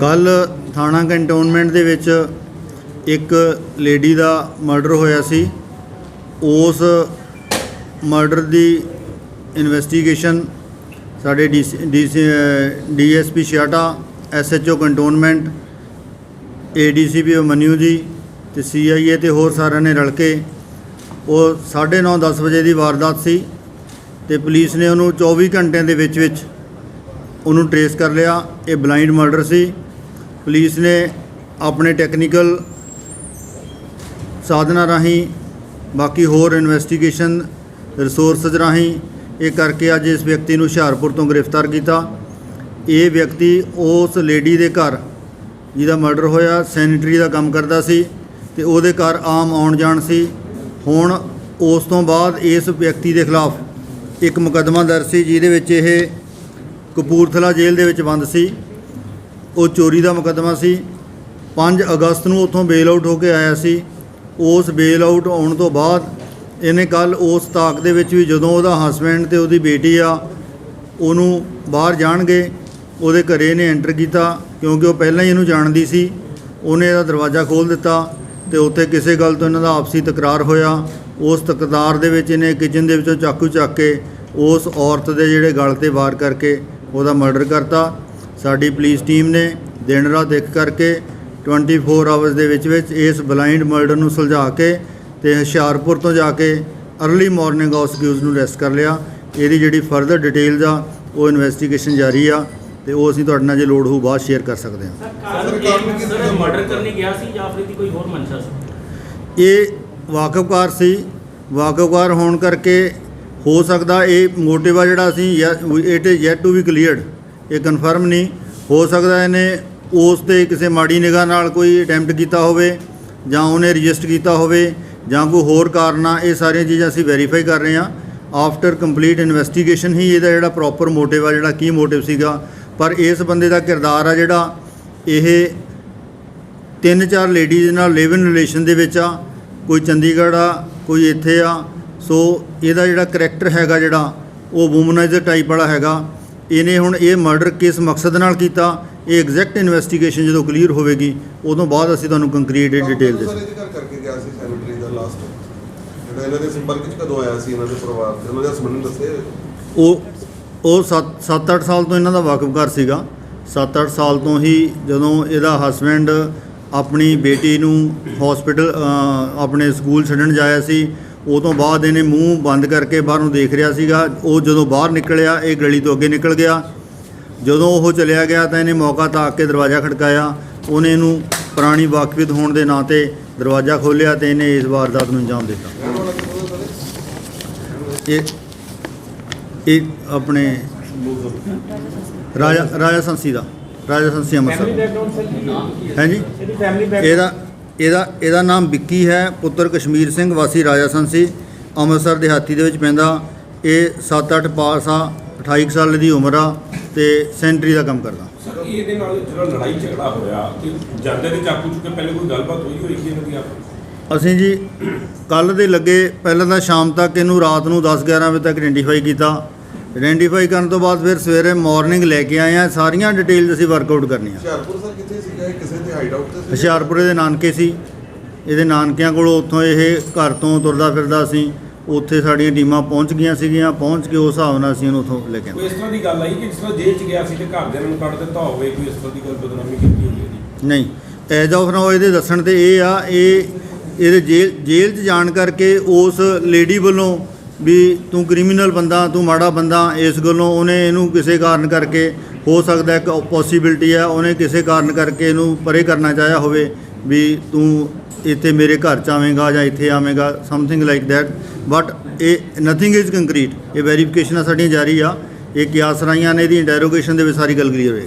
ਕੱਲ ਥਾਣਾ ਕੰਟੋਨਮੈਂਟ ਦੇ ਵਿੱਚ ਇੱਕ ਲੇਡੀ ਦਾ ਮਰਡਰ ਹੋਇਆ ਸੀ। ਉਸ ਮਰਡਰ ਦੀ ਇਨਵੈਸਟੀਗੇਸ਼ਨ ਸਾਡੇ ਡੀਐਸਪੀ ਛਿਆਟਾ ਐਸਐਚਓ ਕੰਟੋਨਮੈਂਟ, ਏਡੀਸੀਪੀ ਮਨਿਊ ਜੀ ਤੇ ਸੀਆਈਏ ਤੇ ਹੋਰ ਸਾਰਿਆਂ ਨੇ ਰਲ ਕੇ ਉਹ 9:30 10 ਵਜੇ ਦੀ ਵਾਰਦਾਤ ਸੀ ਤੇ ਪੁਲਿਸ ਨੇ ਉਹਨੂੰ 24 ਘੰਟਿਆਂ ਦੇ ਵਿੱਚ ਵਿੱਚ ਉਹਨੂੰ ਟਰੇਸ ਕਰ ਲਿਆ। ਇਹ ਬਲਾਈਂਡ ਮਰਡਰ ਸੀ। ਪੁਲਿਸ ਨੇ ਆਪਣੇ ਟੈਕਨੀਕਲ ਸਾਧਨਾਂ ਰਾਹੀਂ ਬਾਕੀ ਹੋਰ ਇਨਵੈਸਟੀਗੇਸ਼ਨ ਰਿਸੋਰਸਸ ਰਾਹੀਂ ਇਹ ਕਰਕੇ ਅੱਜ ਇਸ ਵਿਅਕਤੀ ਨੂੰ ਹੁਸ਼ਿਆਰਪੁਰ ਤੋਂ ਗ੍ਰਿਫਤਾਰ ਕੀਤਾ। ਇਹ ਵਿਅਕਤੀ ਉਸ ਲੇਡੀ ਦੇ ਘਰ ਜਿਹਦਾ ਮਰਡਰ ਹੋਇਆ ਸੈਨਿਟਰੀ ਦਾ ਕੰਮ ਕਰਦਾ ਸੀ ਤੇ ਉਹਦੇ ਘਰ ਆਮ ਆਉਣ ਜਾਣ ਸੀ। ਹੁਣ ਉਸ ਤੋਂ ਬਾਅਦ ਇਸ ਵਿਅਕਤੀ ਦੇ ਖਿਲਾਫ ਇੱਕ ਮੁਕੱਦਮਾ ਦਰਜ ਸੀ ਜਿਹਦੇ ਵਿੱਚ ਇਹ ਕਪੂਰਥਲਾ ਜੇਲ੍ਹ ਦੇ ਵਿੱਚ ਬੰਦ ਸੀ। ਉਹ ਚੋਰੀ ਦਾ ਮੁਕੱਦਮਾ ਸੀ। 5 ਅਗਸਤ ਨੂੰ ਉੱਥੋਂ ਬੇਲ ਆਊਟ ਹੋ ਕੇ ਆਇਆ ਸੀ। ਉਸ ਬੇਲ ਆਊਟ ਆਉਣ ਤੋਂ ਬਾਅਦ ਇਹਨੇ ਕੱਲ ਉਸ ਤਾਕ ਦੇ ਵਿੱਚ ਵੀ ਜਦੋਂ ਉਹਦਾ ਹਸਬੈਂਡ ਤੇ ਉਹਦੀ ਬੇਟੀ ਆ, ਉਹਨੂੰ ਬਾਹਰ ਜਾਣਗੇ, ਉਹਦੇ ਘਰੇ ਇਹਨੇ ਐਂਟਰ ਕੀਤਾ ਕਿਉਂਕਿ ਉਹ ਪਹਿਲਾਂ ਹੀ ਇਹਨੂੰ ਜਾਣਦੀ ਸੀ। ਉਹਨੇ ਇਹਦਾ ਦਰਵਾਜ਼ਾ ਖੋਲ੍ਹ ਦਿੱਤਾ ਤੇ ਉੱਥੇ ਕਿਸੇ ਗੱਲ ਤੋਂ ਇਹਨਾਂ ਦਾ ਆਪਸੀ ਤਕਰਾਰ ਹੋਇਆ। ਉਸ ਤਕਰਾਰ ਦੇ ਵਿੱਚ ਇਹਨੇ ਕਿਚਨ ਦੇ ਵਿੱਚੋਂ ਚਾਕੂ ਚੱਕ ਕੇ ਉਸ ਔਰਤ ਦੇ ਜਿਹੜੇ ਗਲ ਤੇ ਵਾਰ ਕਰਕੇ ਉਹਦਾ ਮਰਡਰ ਕਰਤਾ। ਸਾਡੀ ਪੁਲਿਸ ਟੀਮ ਨੇ ਦਿਨ ਰਾਤ ਇੱਕ ਕਰਕੇ 24 ਆਵਰਸ ਦੇ ਵਿੱਚ ਵਿੱਚ ਇਸ ਬਲਾਈਂਡ ਮਰਡਰ ਨੂੰ ਸੁਲਝਾ ਕੇ ਤੇ ਹੁਸ਼ਿਆਰਪੁਰ ਤੋਂ ਜਾ ਕੇ ਅਰਲੀ ਮਾਰਨਿੰਗ ਉਸ ਅਕਿਊਜ਼ ਨੂੰ ਅਰੈਸਟ ਕਰ ਲਿਆ। ਇਹਦੀ ਜਿਹੜੀ ਫਰਦਰ ਡਿਟੇਲਸ ਆ ਉਹ ਇਨਵੈਸਟੀਗੇਸ਼ਨ ਜਾਰੀ ਆ ਤੇ ਉਹ ਅਸੀਂ ਤੁਹਾਡੇ ਨਾਲ ਜੇ ਲੋੜ ਹੋਊ ਬਾਅਦ ਸ਼ੇਅਰ ਕਰ ਸਕਦੇ ਹਾਂ। ਸਰ ਕਾਰਨ ਸਰ ਮਰਡਰ ਕਰਨੇ ਗਿਆ ਸੀ ਜਾਂ ਫਿਰ ਇਹਦੀ ਕੋਈ ਹੋਰ ਮਨਸ਼ਾ ਸੀ? ਇਹ ਵਾਕਫਕਾਰ ਸੀ। ਵਾਕਫਕਾਰ ਹੋਣ ਕਰਕੇ ਹੋ ਸਕਦਾ ਇਹ ਮੋਟਿਵ ਆ ਜਿਹੜਾ ਅਸੀਂ it is yet to be cleared ਇਹ ਕਨਫਰਮ ਨਹੀਂ ਹੋ ਸਕਦਾ ਇਹਨੇ ਉਸ ਤੇ ਕਿਸੇ ਮਾੜੀ ਨਿਗਾਹ ਨਾਲ ਕੋਈ ਅਟੈਂਪਟ ਕੀਤਾ ਹੋਵੇ ਜਾਂ ਉਹਨੇ ਰਜਿਸਟਰ ਕੀਤਾ ਹੋਵੇ ਜਾਂ ਕੋਈ ਹੋਰ ਕਾਰਨ ਆ, ਇਹ ਸਾਰੀਆਂ ਚੀਜ਼ਾਂ ਅਸੀਂ ਵੈਰੀਫਾਈ ਕਰ ਰਹੇ ਹਾਂ। ਆਫਟਰ ਕੰਪਲੀਟ ਇਨਵੈਸਟੀਗੇਸ਼ਨ ਹੀ ਇਹਦਾ ਜਿਹੜਾ ਪ੍ਰੋਪਰ ਮੋਟਿਵ ਆ, ਜਿਹੜਾ ਕੀ ਮੋਟਿਵ ਸੀਗਾ, ਪਰ ਇਸ ਬੰਦੇ ਦਾ ਕਿਰਦਾਰ ਆ ਜਿਹੜਾ ਇਹ ਤਿੰਨ ਚਾਰ ਲੇਡੀਜ਼ ਨਾਲ ਲਿਵ ਇਨ ਰਿਲੇਸ਼ਨ ਦੇ ਵਿੱਚ ਆ, ਕੋਈ ਚੰਡੀਗੜ੍ਹ ਆ, ਕੋਈ ਇੱਥੇ ਆ, ਸੋ ਇਹਦਾ ਜਿਹੜਾ ਕਰੈਕਟਰ ਹੈਗਾ ਜਿਹੜਾ, ਉਹ ਵੂਮਨਾਈਜ਼ਰ ਟਾਈਪ ਵਾਲਾ ਹੈਗਾ। ਇਹਨੇ ਹੁਣ ਇਹ ਮਰਡਰ ਕਿਸ ਮਕਸਦ ਨਾਲ ਕੀਤਾ ਇਹ ਐਗਜ਼ੈਕਟ ਇਨਵੈਸਟੀਗੇਸ਼ਨ ਜਦੋਂ ਕਲੀਅਰ ਹੋਵੇਗੀ ਉਦੋਂ ਬਾਅਦ ਅਸੀਂ ਤੁਹਾਨੂੰ ਕੰਕਰੀਟ ਡਿਟੇਲ ਦੇ ਘਰ ਕਰਕੇ ਗਿਆ ਸੀ ਸੈਨਿਟਰੀ ਦਾ ਲਾਸਟ ਜਿਹੜਾ ਇਹਨਾਂ ਦੇ ਸੰਪਰਕ ਵਿੱਚ ਕਦੋਂ ਆਇਆ ਸੀ ਇਹਨਾਂ ਦੇ ਪਰਿਵਾਰ ਤੇ ਉਹਨਾਂ ਦੇ ਹਸਬੰਦ ਨੂੰ ਦੱਸੇ ਉਹ ਉਹ 7-8 ਸਾਲ ਤੋਂ ਇਹਨਾਂ ਦਾ ਵਾਕਫਕਾਰ ਸੀਗਾ। 7-8 ਸਾਲ ਤੋਂ ਹੀ ਜਦੋਂ ਇਹਦਾ ਹਸਬੈਂਡ ਆਪਣੀ ਬੇਟੀ ਨੂੰ ਹਸਪੀਟਲ ਆਪਣੇ ਸਕੂਲ ਛੱਡਣ ਜਾਇਆ ਸੀ ਉਹ ਤੋਂ ਬਾਅਦ ਇਹਨੇ ਮੂੰਹ ਬੰਦ ਕਰਕੇ ਬਾਹਰ ਨੂੰ ਦੇਖ ਰਿਹਾ ਸੀਗਾ। ਉਹ ਜਦੋਂ ਬਾਹਰ ਨਿਕਲਿਆ ਇਹ ਗਲੀ ਤੋਂ ਅੱਗੇ ਨਿਕਲ ਗਿਆ। ਜਦੋਂ ਉਹ ਚਲਿਆ ਗਿਆ ਤਾਂ ਇਹਨੇ ਮੌਕਾ ਤਾਕ ਕੇ ਦਰਵਾਜ਼ਾ ਖੜਕਾਇਆ। ਉਹਨੇ ਇਹਨੂੰ ਪੁਰਾਣੀ ਵਾਕਫੀਅਤ ਹੋਣ ਦੇ ਨਾਂ ਤੇ ਦਰਵਾਜ਼ਾ ਖੋਲ੍ਹਿਆ ਤੇ ਇਹਨੇ ਇਸ ਵਾਰਦਾਤ ਨੂੰ ਅੰਜਾਮ ਦਿੱਤਾ। ਇਹ ਇਹ ਆਪਣੇ ਰਾਜਾ ਰਾਜਾ ਸੰਸੀ ਦਾ ਰਾਜਾ ਸੰਸੀ ਅੰਮ੍ਰਿਤਸਰ ਹੈ ਜੀ? ਇਹਦੀ ਇਹਦਾ ਇਹਦਾ ਨਾਮ ਵਿੱਕੀ ਹੈ ਪੁੱਤਰ ਕਸ਼ਮੀਰ ਸਿੰਘ ਵਾਸੀ ਰਾਜਾ ਸੰਸੀ ਅੰਮ੍ਰਿਤਸਰ ਦਿਹਾਤੀ ਦੇ ਵਿੱਚ ਪੈਂਦਾ। ਇਹ 7-8 ਪਾਸ ਆ 28 ਕੁ ਸਾਲ ਦੀ ਉਮਰ ਆ ਤੇ ਸੈਂਟਰੀ ਦਾ ਕੰਮ ਕਰਦਾ। ਸਰ ਇਹਦੇ ਨਾਲ ਜਿਹੜਾ ਲੜਾਈ ਝਗੜਾ ਹੋਇਆ ਕਿ ਜਾਂਦੇ ਦੇ ਚਾਕੂ ਚੁੱਕੇ ਪਹਿਲੇ ਕੋਈ ਗੱਲਬਾਤ ਹੋਈ ਹੋਈ ਸੀ ਇਹਨਾਂ ਦੀ ਆਪ ਅਸੀਂ ਜੀ ਕੱਲ ਦੇ ਲੱਗੇ ਪਹਿਲਾਂ ਤਾਂ ਸ਼ਾਮ ਤੱਕ ਇਹਨੂੰ ਰਾਤ ਨੂੰ 10-11 ਵਜੇ ਤੱਕ ਆਇਡੈਂਟੀਫਾਈ ਕੀਤਾ। ਆਇਡੈਂਟੀਫਾਈ ਕਰਨ ਤੋਂ ਬਾਅਦ ਫਿਰ ਸਵੇਰੇ ਮਾਰਨਿੰਗ ਲੈ ਕੇ ਆਏ ਆ। ਸਾਰੀਆਂ ਡਿਟੇਲਸ ਅਸੀਂ ਵਰਕਆਊਟ ਕਰਨੀਆਂ। ਹੁਸ਼ਿਆਰਪੁਰ ਸਰ ਕਿਸੇ ਦੇ ਸੀ ਹੁਸ਼ਿਆਰਪੁਰੇ ਨਾਨਕੇ ਸੀ। ਇਹਦੇ ਨਾਨਕਿਆਂ ਕੋਲੋਂ ਉੱਥੋਂ ਇਹ ਘਰ ਤੋਂ ਤੁਰਦਾ ਫਿਰਦਾ ਸੀ। ਉੱਥੇ ਸਾਡੀਆਂ ਟੀਮਾਂ ਪਹੁੰਚ ਗਈਆਂ ਸੀਗੀਆਂ। ਪਹੁੰਚ ਕੇ ਉਸ ਹਿਸਾਬ ਨਾਲ ਅਸੀਂ ਇਹਨੂੰ ਉੱਥੋਂ ਲੈ ਕੇ ਆਏ। ਕੋਈ ਇਸ ਤਰ੍ਹਾਂ ਦੀ ਗੱਲ ਆਈ ਕਿ ਜਿਸ ਤਰ੍ਹਾਂ ਜੇਲ੍ਹ 'ਚ ਗਿਆ ਸੀ ਤੇ ਘਰ ਦੇ ਨੂੰ ਕੱਢ ਦਿੱਤਾ ਹੋਵੇ ਕੋਈ ਇਸ ਤਰ੍ਹਾਂ ਦੀ ਕੋਈ ਬਦਨਾਮੀ ਕੀਤੀ ਹੋਈ ਹੈ ਨਹੀਂ। ਐਜ ਆਫ ਨਾਓ ਇਹਦੇ ਦੱਸਣ ਤੇ ਇਹ ਆ ਇਹ ਇਹਦੇ ਜੇਲ੍ਹ ਜੇਲ੍ਹ 'ਚ ਜਾਣ ਕਰਕੇ ਉਸ ਲੇਡੀ ਵੱਲੋਂ ਵੀ ਤੂੰ ਕ੍ਰਿਮੀਨਲ ਬੰਦਾ ਤੂੰ ਮਾੜਾ ਬੰਦਾ ਇਸ ਗੱਲੋਂ ਉਹਨੇ ਇਹਨੂੰ ਕਿਸੇ ਕਾਰਨ ਕਰਕੇ ਹੋ ਸਕਦਾ ਇੱਕ ਪੋਸੀਬਿਲਿਟੀ ਆ ਉਹਨੇ ਕਿਸੇ ਕਾਰਨ ਕਰਕੇ ਇਹਨੂੰ ਪਰੇ ਕਰਨਾ ਚਾਹਿਆ ਹੋਵੇ ਵੀ ਤੂੰ ਇੱਥੇ ਮੇਰੇ ਘਰ ਚ ਆਵੇਂਗਾ ਜਾਂ ਇੱਥੇ ਆਵੇਂਗਾ ਸਮਥਿੰਗ ਲਾਈਕ ਦੈਟ ਬਟ ਇਹ ਨਥਿੰਗ ਇਜ਼ ਕੰਕਰੀਟ ਇਹ ਵੈਰੀਫਿਕੇਸ਼ਨਾਂ ਸਾਡੀਆਂ ਜਾਰੀ ਆ। ਇਹ ਕਿਆਸ ਰਾਈਆਂ ਨੇ ਇਹਦੀ ਡੈਰੋਗੇਸ਼ਨ ਦੇ ਵਿੱਚ ਸਾਰੀ ਗੱਲ ਕਲੀਅਰ ਹੋਏਗੀ